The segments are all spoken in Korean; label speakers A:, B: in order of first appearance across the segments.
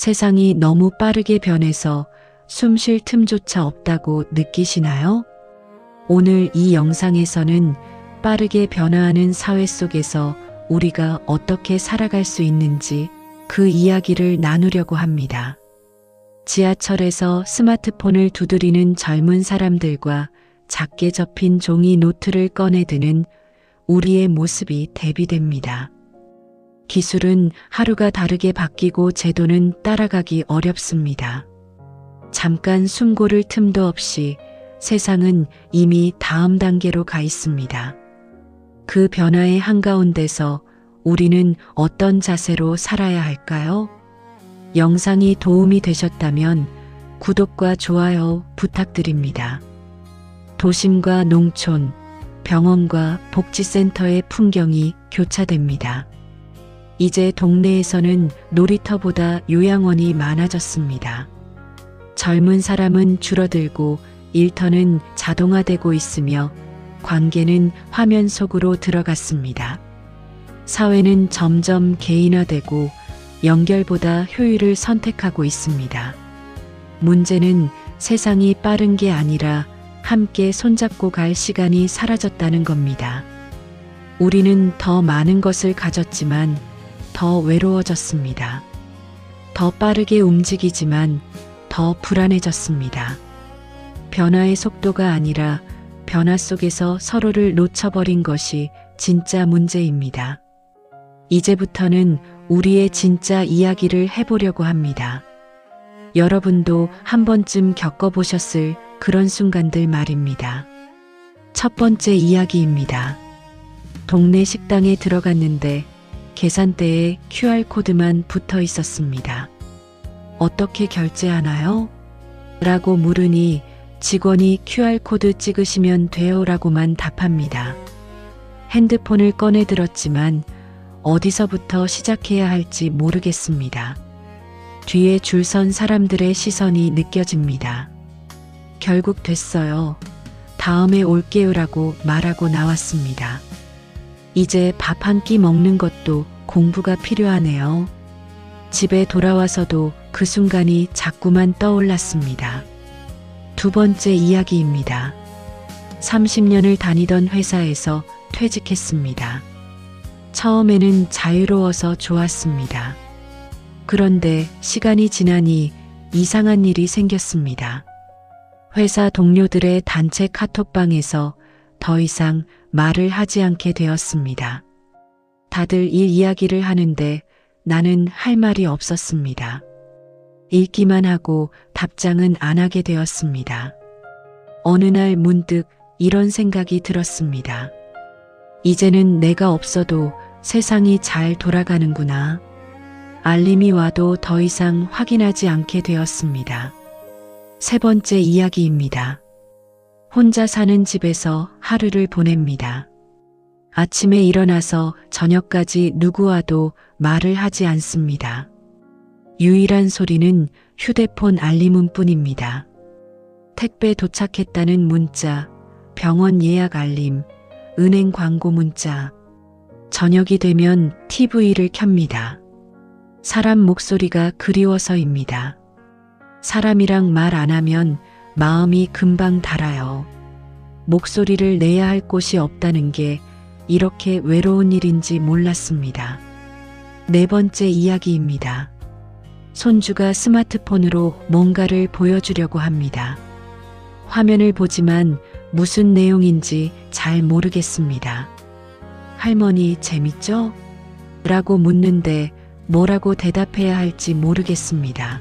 A: 세상이 너무 빠르게 변해서 숨 쉴 틈조차 없다고 느끼시나요? 오늘 이 영상에서는 빠르게 변화하는 사회 속에서 우리가 어떻게 살아갈 수 있는지 그 이야기를 나누려고 합니다. 지하철에서 스마트폰을 두드리는 젊은 사람들과 작게 접힌 종이 노트를 꺼내드는 우리의 모습이 대비됩니다. 기술은 하루가 다르게 바뀌고 제도는 따라가기 어렵습니다. 잠깐 숨 고를 틈도 없이 세상은 이미 다음 단계로 가 있습니다. 그 변화의 한가운데서 우리는 어떤 자세로 살아야 할까요? 영상이 도움이 되셨다면 구독과 좋아요 부탁드립니다. 도심과 농촌, 병원과 복지센터의 풍경이 교차됩니다. 이제 동네에서는 놀이터보다 요양원이 많아졌습니다. 젊은 사람은 줄어들고 일터는 자동화되고 있으며 관계는 화면 속으로 들어갔습니다. 사회는 점점 개인화되고 연결보다 효율을 선택하고 있습니다. 문제는 세상이 빠른 게 아니라 함께 손잡고 갈 시간이 사라졌다는 겁니다. 우리는 더 많은 것을 가졌지만 더 외로워졌습니다. 더 빠르게 움직이지만 더 불안해졌습니다. 변화의 속도가 아니라 변화 속에서 서로를 놓쳐버린 것이 진짜 문제입니다. 이제부터는 우리의 진짜 이야기를 해보려고 합니다. 여러분도 한 번쯤 겪어보셨을 그런 순간들 말입니다. 첫 번째 이야기입니다. 동네 식당에 들어갔는데 계산대에 QR코드만 붙어 있었습니다. 어떻게 결제하나요? 라고 물으니 직원이 QR코드 찍으시면 돼요 라고만 답합니다. 핸드폰을 꺼내 들었지만 어디서부터 시작해야 할지 모르겠습니다. 뒤에 줄 선 사람들의 시선이 느껴집니다. 결국 됐어요. 다음에 올게요라고 말하고 나왔습니다. 이제 밥 한 끼 먹는 것도 공부가 필요하네요. 집에 돌아와서도 그 순간이 자꾸만 떠올랐습니다. 두 번째 이야기입니다. 30년을 다니던 회사에서 퇴직했습니다. 처음에는 자유로워서 좋았습니다. 그런데 시간이 지나니 이상한 일이 생겼습니다. 회사 동료들의 단체 카톡방에서 더 이상 말을 하지 않게 되었습니다. 다들 일 이야기를 하는데 나는 할 말이 없었습니다. 읽기만 하고 답장은 안 하게 되었습니다. 어느 날 문득 이런 생각이 들었습니다. 이제는 내가 없어도 세상이 잘 돌아가는구나. 알림이 와도 더 이상 확인하지 않게 되었습니다. 세 번째 이야기입니다. 혼자 사는 집에서 하루를 보냅니다. 아침에 일어나서 저녁까지 누구와도 말을 하지 않습니다. 유일한 소리는 휴대폰 알림음 뿐입니다. 택배 도착했다는 문자, 병원 예약 알림, 은행 광고 문자. 저녁이 되면 TV를 켭니다. 사람 목소리가 그리워서입니다. 사람이랑 말 안 하면 마음이 금방 달아요. 목소리를 내야 할 곳이 없다는 게 이렇게 외로운 일인지 몰랐습니다. 네 번째 이야기입니다. 손주가 스마트폰으로 뭔가를 보여주려고 합니다. 화면을 보지만 무슨 내용인지 잘 모르겠습니다. 할머니 재밌죠? 라고 묻는데 뭐라고 대답해야 할지 모르겠습니다.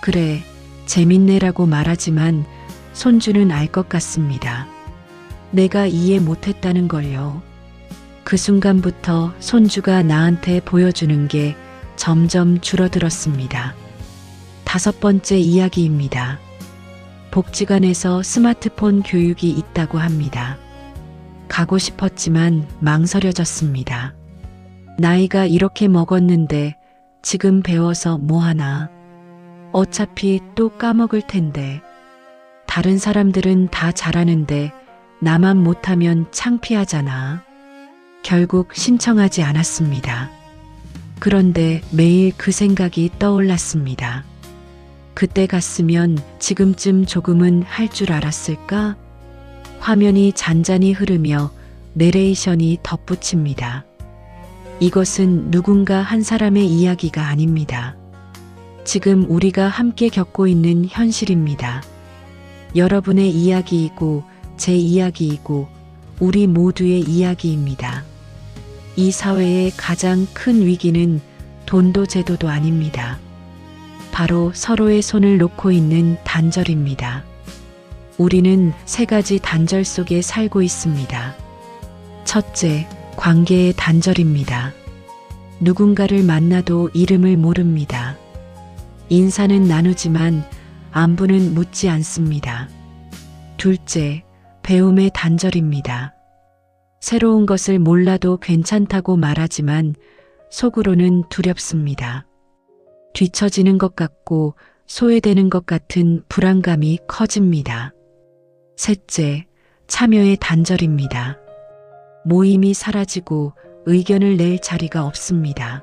A: 그래, 재밌네라고 말하지만 손주는 알 것 같습니다. 내가 이해 못했다는 걸요. 그 순간부터 손주가 나한테 보여주는 게 점점 줄어들었습니다. 다섯 번째 이야기입니다. 복지관에서 스마트폰 교육이 있다고 합니다. 가고 싶었지만 망설여졌습니다. 나이가 이렇게 먹었는데 지금 배워서 뭐하나. 어차피 또 까먹을 텐데. 다른 사람들은 다 잘하는데 나만 못하면 창피하잖아. 결국 신청하지 않았습니다. 그런데 매일 그 생각이 떠올랐습니다. 그때 갔으면 지금쯤 조금은 할 줄 알았을까? 화면이 잔잔히 흐르며 내레이션이 덧붙입니다. 이것은 누군가 한 사람의 이야기가 아닙니다. 지금 우리가 함께 겪고 있는 현실입니다. 여러분의 이야기이고 제 이야기이고 우리 모두의 이야기입니다. 이 사회의 가장 큰 위기는 돈도 제도도 아닙니다. 바로 서로의 손을 놓고 있는 단절입니다. 우리는 세 가지 단절 속에 살고 있습니다. 첫째, 관계의 단절입니다. 누군가를 만나도 이름을 모릅니다. 인사는 나누지만 안부는 묻지 않습니다. 둘째, 배움의 단절입니다. 새로운 것을 몰라도 괜찮다고 말하지만 속으로는 두렵습니다. 뒤처지는 것 같고 소외되는 것 같은 불안감이 커집니다. 셋째, 참여의 단절입니다. 모임이 사라지고 의견을 낼 자리가 없습니다.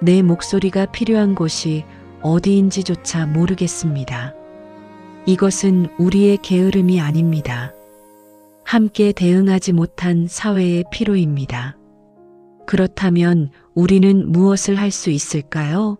A: 내 목소리가 필요한 곳이 어디인지조차 모르겠습니다. 이것은 우리의 게으름이 아닙니다. 함께 대응하지 못한 사회의 피로입니다. 그렇다면 우리는 무엇을 할 수 있을까요?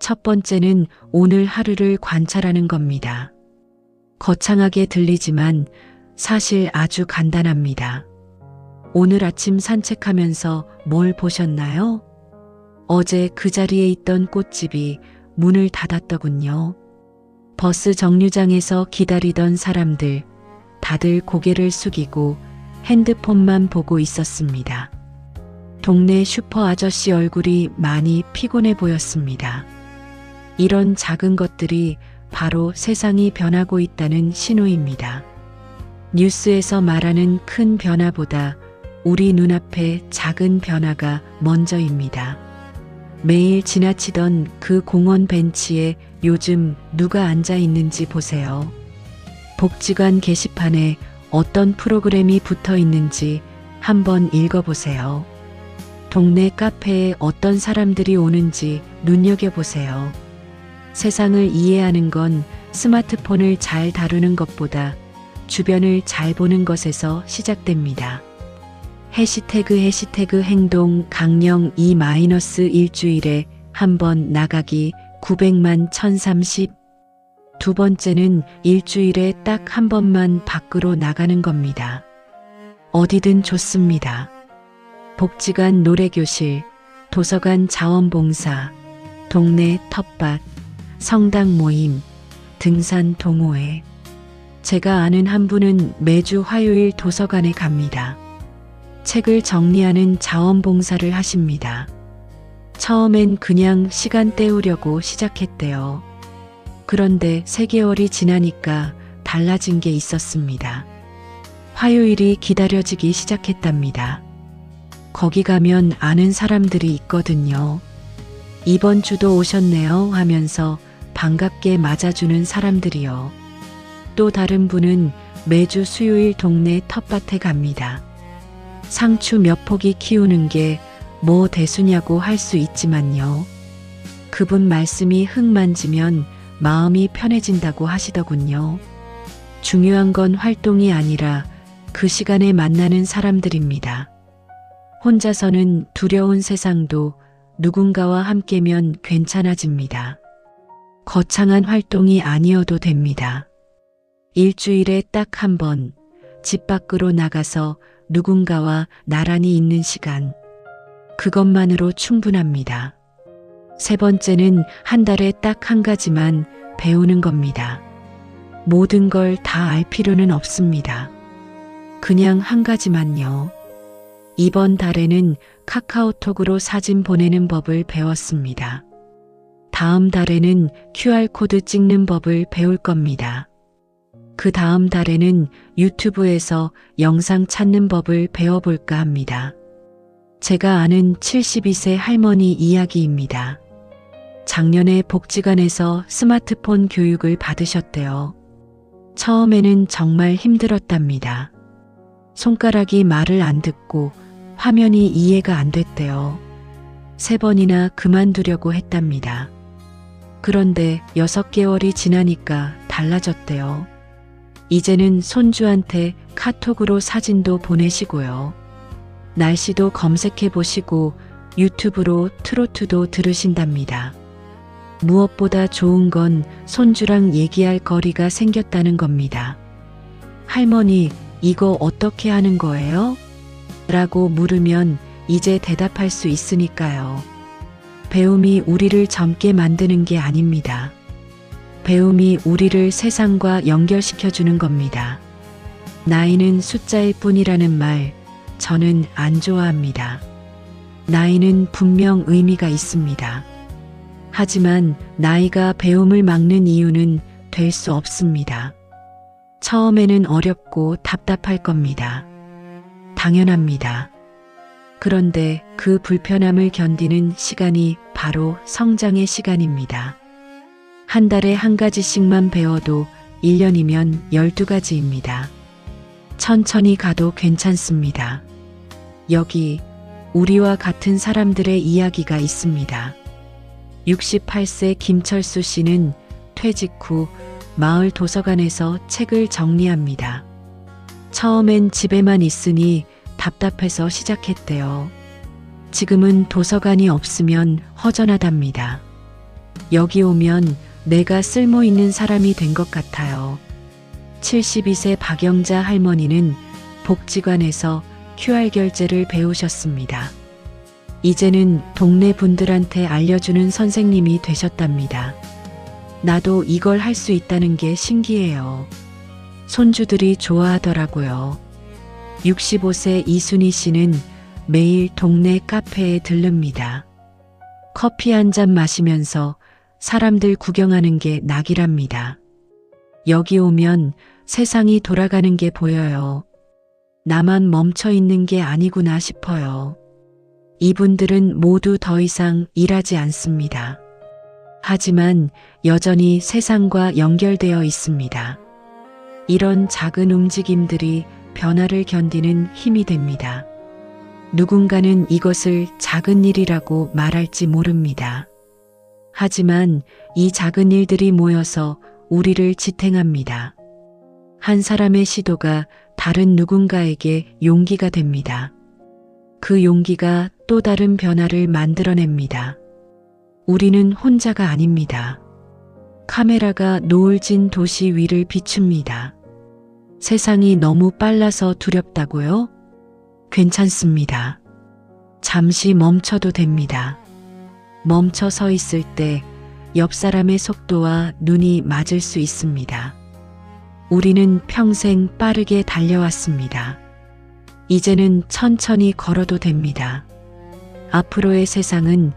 A: 첫 번째는 오늘 하루를 관찰하는 겁니다. 거창하게 들리지만 사실 아주 간단합니다. 오늘 아침 산책하면서 뭘 보셨나요? 어제 그 자리에 있던 꽃집이 문을 닫았더군요. 버스 정류장에서 기다리던 사람들, 다들 고개를 숙이고 핸드폰만 보고 있었습니다. 동네 슈퍼 아저씨 얼굴이 많이 피곤해 보였습니다. 이런 작은 것들이 바로 세상이 변하고 있다는 신호입니다. 뉴스에서 말하는 큰 변화보다 우리 눈앞에 작은 변화가 먼저입니다. 매일 지나치던 그 공원 벤치에 요즘 누가 앉아 있는지 보세요. 복지관 게시판에 어떤 프로그램이 붙어 있는지 한번 읽어보세요. 동네 카페에 어떤 사람들이 오는지 눈여겨보세요. 세상을 이해하는 건 스마트폰을 잘 다루는 것보다 주변을 잘 보는 것에서 시작됩니다. 해시태그 해시태그 행동 강령 2 마이너스 일주일에 한 번 나가기 900만 1030. 두 번째는 일주일에 딱 한 번만 밖으로 나가는 겁니다. 어디든 좋습니다. 복지관 노래교실, 도서관 자원봉사, 동네 텃밭, 성당 모임, 등산 동호회. 제가 아는 한 분은 매주 화요일 도서관에 갑니다. 책을 정리하는 자원봉사를 하십니다. 처음엔 그냥 시간 때우려고 시작했대요. 그런데 3개월이 지나니까 달라진 게 있었습니다. 화요일이 기다려지기 시작했답니다. 거기 가면 아는 사람들이 있거든요. 이번 주도 오셨네요 하면서 반갑게 맞아주는 사람들이요. 또 다른 분은 매주 수요일 동네 텃밭에 갑니다. 상추 몇 포기 키우는 게 뭐 대수냐고 할 수 있지만요. 그분 말씀이 흙 만지면 마음이 편해진다고 하시더군요. 중요한 건 활동이 아니라 그 시간에 만나는 사람들입니다. 혼자서는 두려운 세상도 누군가와 함께면 괜찮아집니다. 거창한 활동이 아니어도 됩니다. 일주일에 딱 한 번 집 밖으로 나가서 누군가와 나란히 있는 시간. 그것만으로 충분합니다. 세 번째는 한 달에 딱 한 가지만 배우는 겁니다. 모든 걸 다 알 필요는 없습니다. 그냥 한 가지만요. 이번 달에는 카카오톡으로 사진 보내는 법을 배웠습니다. 다음 달에는 QR코드 찍는 법을 배울 겁니다. 그 다음 달에는 유튜브에서 영상 찾는 법을 배워볼까 합니다. 제가 아는 72세 할머니 이야기입니다. 작년에 복지관에서 스마트폰 교육을 받으셨대요. 처음에는 정말 힘들었답니다. 손가락이 말을 안 듣고 화면이 이해가 안 됐대요. 세 번이나 그만두려고 했답니다. 그런데 여섯 개월이 지나니까 달라졌대요. 이제는 손주한테 카톡으로 사진도 보내시고요. 날씨도 검색해 보시고 유튜브로 트로트도 들으신답니다. 무엇보다 좋은 건 손주랑 얘기할 거리가 생겼다는 겁니다. 할머니, 이거 어떻게 하는 거예요? 라고 물으면 이제 대답할 수 있으니까요. 배움이 우리를 젊게 만드는 게 아닙니다. 배움이 우리를 세상과 연결시켜 주는 겁니다. 나이는 숫자일 뿐이라는 말, 저는 안 좋아합니다. 나이는 분명 의미가 있습니다. 하지만 나이가 배움을 막는 이유는 될 수 없습니다. 처음에는 어렵고 답답할 겁니다. 당연합니다. 그런데 그 불편함을 견디는 시간이 바로 성장의 시간입니다. 한 달에 한 가지씩만 배워도 1년이면 12가지입니다. 천천히 가도 괜찮습니다. 여기 우리와 같은 사람들의 이야기가 있습니다. 68세 김철수 씨는 퇴직 후 마을 도서관에서 책을 정리합니다. 처음엔 집에만 있으니 답답해서 시작했대요. 지금은 도서관이 없으면 허전하답니다. 여기 오면 내가 쓸모 있는 사람이 된 것 같아요. 72세 박영자 할머니는 복지관에서 QR 결제를 배우셨습니다. 이제는 동네 분들한테 알려주는 선생님이 되셨답니다. 나도 이걸 할 수 있다는 게 신기해요. 손주들이 좋아하더라고요. 65세 이순희 씨는 매일 동네 카페에 들릅니다. 커피 한 잔 마시면서 사람들 구경하는 게 낙이랍니다. 여기 오면 세상이 돌아가는 게 보여요. 나만 멈춰 있는 게 아니구나 싶어요. 이분들은 모두 더 이상 일하지 않습니다. 하지만 여전히 세상과 연결되어 있습니다. 이런 작은 움직임들이 변화를 견디는 힘이 됩니다. 누군가는 이것을 작은 일이라고 말할지 모릅니다. 하지만 이 작은 일들이 모여서 우리를 지탱합니다. 한 사람의 시도가 다른 누군가에게 용기가 됩니다. 그 용기가 또 다른 변화를 만들어냅니다. 우리는 혼자가 아닙니다. 카메라가 노을진 도시 위를 비춥니다. 세상이 너무 빨라서 두렵다고요? 괜찮습니다. 잠시 멈춰도 됩니다. 멈춰 서 있을 때 옆 사람의 속도와 눈이 맞을 수 있습니다. 우리는 평생 빠르게 달려왔습니다. 이제는 천천히 걸어도 됩니다. 앞으로의 세상은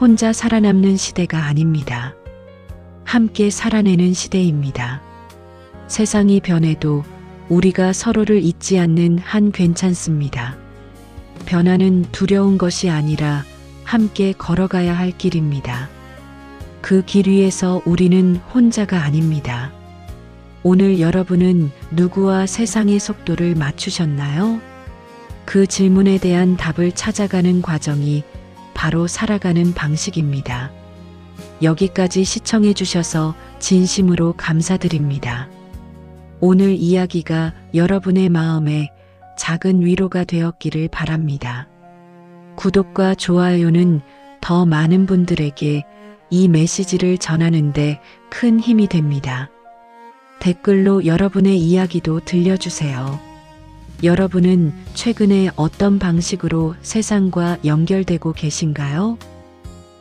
A: 혼자 살아남는 시대가 아닙니다. 함께 살아내는 시대입니다. 세상이 변해도 우리가 서로를 잊지 않는 한 괜찮습니다. 변화는 두려운 것이 아니라 함께 걸어가야 할 길입니다. 그 길 위에서 우리는 혼자가 아닙니다. 오늘 여러분은 누구와 세상의 속도를 맞추셨나요? 그 질문에 대한 답을 찾아가는 과정이 바로 살아가는 방식입니다. 여기까지 시청해 주셔서 진심으로 감사드립니다. 오늘 이야기가 여러분의 마음에 작은 위로가 되었기를 바랍니다. 구독과 좋아요는 더 많은 분들에게 이 메시지를 전하는데 큰 힘이 됩니다. 댓글로 여러분의 이야기도 들려주세요. 여러분은 최근에 어떤 방식으로 세상과 연결되고 계신가요?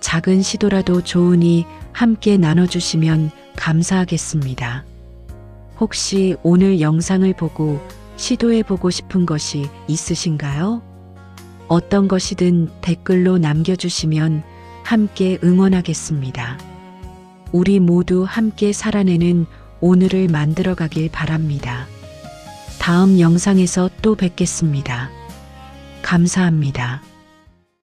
A: 작은 시도라도 좋으니 함께 나눠주시면 감사하겠습니다. 혹시 오늘 영상을 보고 시도해보고 싶은 것이 있으신가요? 어떤 것이든 댓글로 남겨주시면 함께 응원하겠습니다. 우리 모두 함께 살아내는 오늘을 만들어가길 바랍니다. 다음 영상에서 또 뵙겠습니다. 감사합니다.